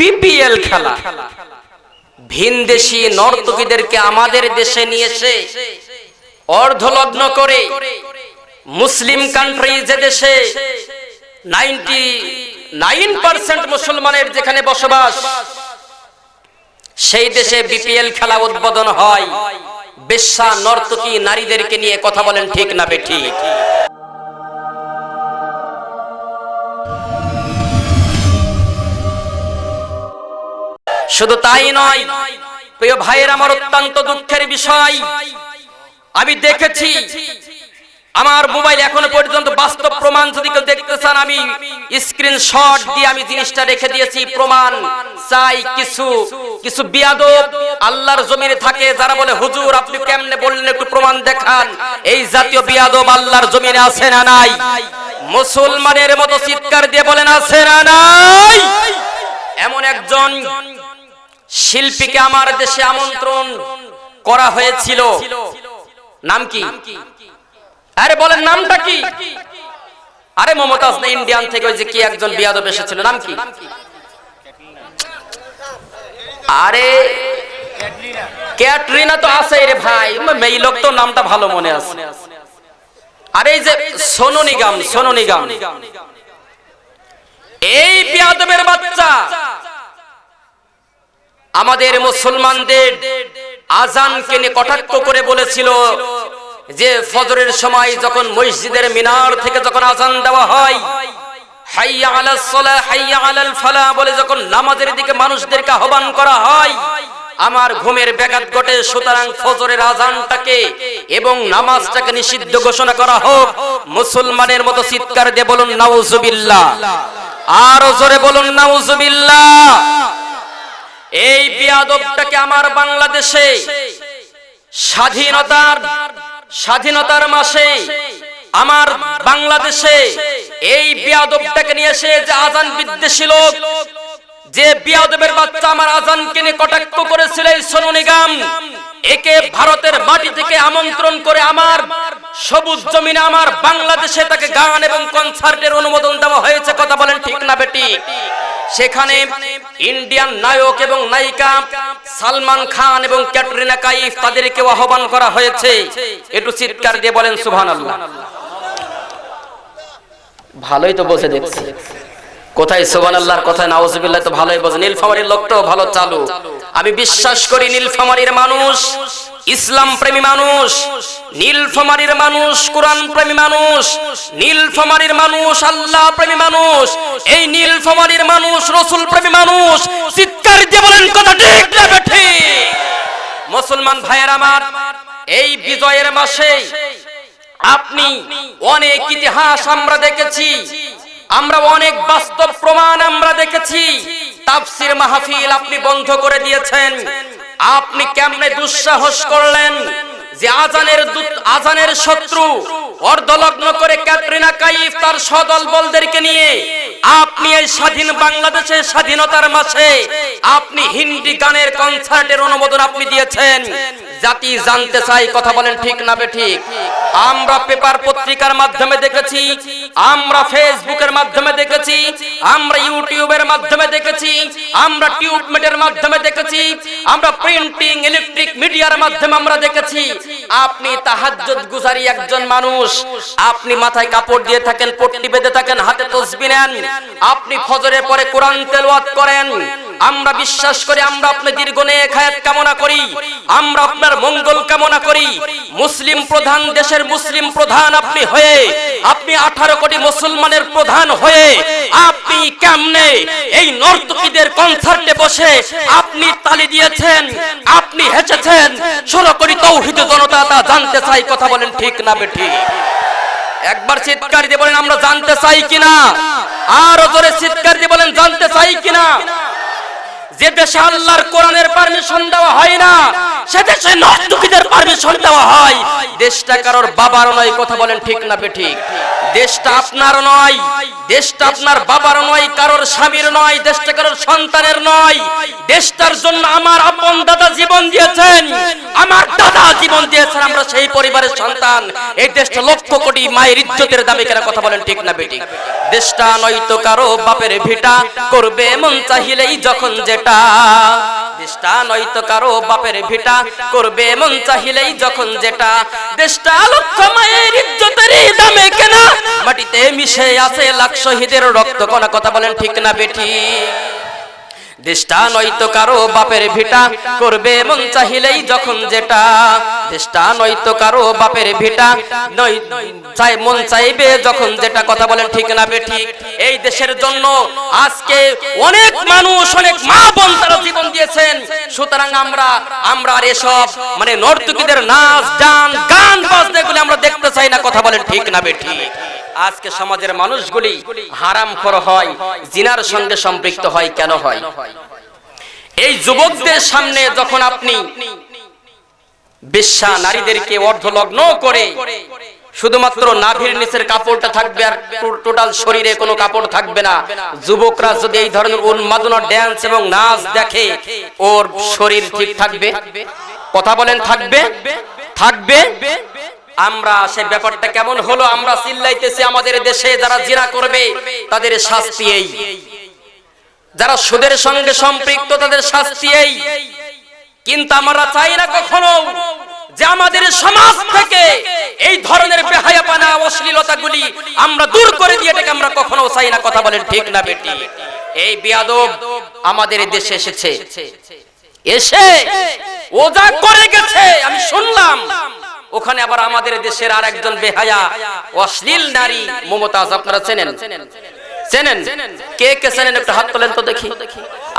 BPL খেলা। ভিনদেশি নর্তকীদেরকে আমাদের দেশে নিয়ে এসে অর্ধলগ্ন করে মুসলিম কান্ট্রি যে দেশে নাইনটি নাইন পার্সেন্ট মুসলমানের যেখানে বসবাস, সেই দেশে বিপিএল খেলা উদ্বোধন হয়। বেশ্যা নর্তকী নারীদেরকে নিয়ে কথা বলেন ঠিক না বেঠিক শুধু তাই নয়, প্রিয় ভাইয়ের আমার অত্যন্ত দুঃখের বিষয়। আমি দেখেছি, আমার মোবাইল এখনও পর্যন্ত বাস্তব প্রমাণ যদি কেউ দেখতে চান, আমি স্ক্রিনশট দিয়ে আমি জিনিসটা রেখে দিয়েছি, প্রমাণ চাই কিছু কিছু বিয়াদব আল্লাহর জমিনে থাকে, যারা বলে, হুজুর, আপনি কেমনে বললেন, একটু প্রমাণ দেখান? এই জাতীয় বিয়াদব আল্লাহর জমিনে আছে না নাই? মুসলমানের মতো চিৎকার দিয়ে বলেন, আছে না নাই? এমন একজন শিল্পীকে আমার দেশে আমন্ত্রণ করা হয়েছিল। নাম কি? আরে বলেন নামটা কি? আরে মমতাজ না ইন্ডিয়ান থেকে ওই যে কি একজন বিয়াদব এসেছিল, নাম কি? আরে ক্যাটরিনা তো আছে রে ভাই, এই লোক তো নামটা ভালো মনে আছে। আরে এই যে সোনু নিগম সোনু নিগম। এই বিয়াদবের বাচ্চা। আমাদের মুসলমানদের আজানকে নিয়ে কটাক্ষ করে বলেছিল যে ফজরের সময় যখন মসজিদের মিনার থেকে যখন আজান দেওয়া হয়, হাইয়া হাইয়া আলাল ফালাহ বলে যখন নামাজের দিকে মানুষদেরকে আহ্বান করা হয়, আমার ঘুমের ব্যাঘাত ঘটে, সুতরাং ফজরের আজানটাকে এবং নামাজটাকে নিষিদ্ধ ঘোষণা করা হোক। মুসলমানের মতো চিৎকার দিয়ে বলুন, নাউজুবিল্লাহ। আর জোরে বলুন, নাউজুবিল্লাহ। এই বিয়াদবটাকে আমার বাংলাদেশে স্বাধীনতার স্বাধীনতার মাসে আমার বাংলাদেশে এই বিয়াদবটাকে নিয়ে এসে যে আজান বিদ্বেষী লোক, যে বিয়াদবের বাচ্চা আমার আজানকে নিয়ে কটাক্ষ করেছিল এই সোনু নিগম, একে ভারতের মাটি থেকে আমন্ত্রণ করে আমার সবুজ জমিনে আমার বাংলাদেশে তাকে গান এবং কনসার্টের অনুমোদন দেওয়া হয়েছে, কথা বলেন ঠিক না বেটি? সেখানে ইন্ডিয়ান নায়ক এবং নায়িকা সালমান খান এবং ক্যাটরিনা কাইফ তাদেরকে আহ্বান করা হয়েছে। একটু চিৎকার দিয়ে বলেন, সুবহানাল্লাহ। ভালোই তো বসে দেখছি। কোথায় সোবান আল্লাহর কোথায় নাউজুবিল্লাহ, তো ভালোই বোঝে। লোক তো ভালো চালু। আমি বিশ্বাস করি নীলফামারির মানুষ ইসলাম প্রেমী মানুষ, নীলফামারীর মানুষ কোরআন প্রেমী মানুষ, নীলফামারীর মানুষ আল্লাহ প্রেমী মানুষ, এই নীলফামারীর মানুষ রসুল প্রেমী মানুষ, চিৎকার দিয়ে বলেন কথা ঠিক না মুসলমান ভাইয়ের আমার, এই বিজয়ের মাসে আপনি অনেক ইতিহাস আমরা দেখেছি, আমরা অনেক বাস্তব প্রমাণ আমরা দেখেছি, তাফসির মাহফিল আপনি বন্ধ করে দিয়েছেন। আপনি কেমনে দুঃসাহস করলেন যে আজানের আজানের শত্রু, অর্ধলগ্ন করে ক্যাটরিনা কাইফ তার সদল বলদেরকে নিয়ে, আপনি এই স্বাধীন বাংলাদেশের স্বাধীনতার মাসে আপনি হিন্দি গানের কনসার্টের অনুমোদন আপনি দিয়েছেন। জাতি জানতে চাই কথা বলেন ঠিক না ঠিক। আমরা পেপার পত্রিকার মাধ্যমে দেখেছি, আমরা ফেসবুকের মাধ্যমে দেখেছি, আমরা ইউটিউবের মাধ্যমে দেখেছি, আমরা টিউবমেটের মাধ্যমে দেখেছি, আমরা প্রিন্টিং, ইলেকট্রিক মিডিয়ার মাধ্যমে আমরা দেখেছি। আপনি তাহাজ্জুদ গুজারি একজন মানুষ, আপনি মাথায় কাপড় দিয়ে থাকেন, পট্টি বেঁধে থাকেন, হাতে তসবি নেন, আপনি ফজরের পরে কোরআন তেলাওয়াত করেন আমরা বিশ্বাস করি, আমরা আপনার দীর্ঘ নেক হায়াত কামনা করি, আমরা আপনার মঙ্গল কামনা করি। মুসলিম প্রধান দেশের মুসলিম প্রধান আপনি হয়ে, আপনি আঠারো কোটি মুসলমানের প্রধান হয়ে, আপনি কেমনে এই নর্তকীদের কনসার্টে বসে আপনি তালি দিয়েছেন, আপনি হেসেছেন, ষোলো কোটি তৌহিদ জনতা তা জানতে চাই, কথা বলেন ঠিক না বেঠি? একবার চিৎকার দিয়ে বলেন, আমরা জানতে চাই কিনা? আরও জোরে চিৎকার দিয়ে বলেন, জানতে চাই কিনা? যে দেশে আল্লাহর কোরআনের পারমিশন দেওয়া হয় না, সে দেশে নর্তকীদের পারমিশন দেওয়া হয়। দেশটা কারোর বাবার নয়, কথা বলেন ঠিক না ঠিক দেশটা আপনার নয়, দেশটা আপনার বাবার নয়, কারোর স্বামীর নয়, দেশটা কারোর সন্তানের নয়। দেশটার জন্য আমার আপন দাদা জীবন দিয়েছেন, আমার দাদা জীবন দিয়েছেন, আমরা সেই পরিবারের সন্তান। এই দেশটা লক্ষ কোটি মায়ের ইজ্জতের দামে কেন কথা বলেন ঠিক না বেটি দেশটা নয়তো কারও বাপের ভিটা করবে, মন চাহিলেই যখন যেটা দেশটা নয়তো কারও বাপের ভিটা। করবে মন চাহিলেই যখন যেটা। দেশটা লক্ষ মায়ের ইজ্জতের দামে কেনা। মাটিতে মিশে আছে লাখ শহীদের রক্ত। কণা কথা বলেন ঠিক না বেটি দেশটা নয়তো কারও বাপের ভিটা করবে মন চাহিলেই যখন যেটা। দেশটা নয়তো কারও বাপের ভিটা চাই, মন চাইবে যখন যেটা। কথা বলেন ঠিক না বেঠিক এই দেশের জন্য আজকে অনেক মানুষ, অনেক মা বোন তারা জীবন দিয়েছেন। সুতরাং আমরা আমরা আর এসব মানে নর্তকীদের নাচ এগুলি দেখতে চাই না, কথা বলেন ঠিক না বেঠিক আজকে সমাজের মানুষগুলি হারাম খর হয়, জিনার সঙ্গে সম্পৃক্ত হয়, কেন হয়? এই যুবকদের সামনে যখন আপনি বিশ্বা নারীদেরকে অর্ধলগ্ন করে শুধুমাত্র নাভির নিচের কাপড়টা থাকবে আর টোটাল শরীরে কোনো কাপড় থাকবে না, যুবকরা যদি এই ধরনের উন্মাদনা ড্যান্স এবং নাচ দেখে, ওর শরীর ঠিক থাকবে? কথা বলেন, থাকবে? থাকবে? আমরা, সে ব্যাপারটা কেমন হলো? আমরা চিল্লাইতেছি, আমাদের দেশে যারা জিনা করবে, তাদের শাস্তি এই। যারা সুদের সঙ্গে সম্পৃক্ত, তাদের শাস্তি এই। কিন্তু আমরা চাই না কখনো যে আমাদের সমাজ থেকে এই ধরনের বেহায়াপানা অশ্লীলতাগুলি আমরা দূর করে দিয়ে এটাকে আমরা কখনো চাই না। কথা বলেন ঠিক না, বেটি? এই বিয়াদব আমাদের দেশে এসেছে। এসে ও যা করে গেছে, আমি শুনলাম। ওখানে আবার আমাদের দেশের আর একজন বেহায়া, অশ্লীল নারী মমতাজ, আপনারা চেনেন? চেনেন? কে কে চেনেন? একটা হাত তোলেন তো দেখি।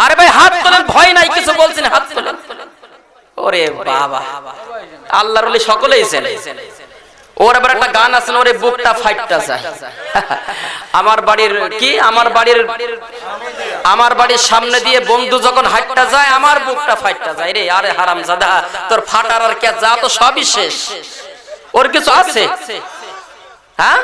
আরে ভাই, হাত তোলেন, ভয় নাই, কিছু বলছেন, হাত তোলেন। ওরে বাবা। আল্লাহর সকলেই চেনে। ওর আবার একটা গান আছে ওরে বুকটা ফাইটটা যায়। আমার বাড়ির কি? আমার বাড়ির আমার বাড়ির সামনে দিয়ে বন্ধু যখন হাঁটটা যায়, আমার বুকটা ফাইটটা যায়। রে আরে হারাম জাদা তোর ফাটার আর কে, যা তো সবই শেষ। ওর কিছু আছে? হ্যাঁ?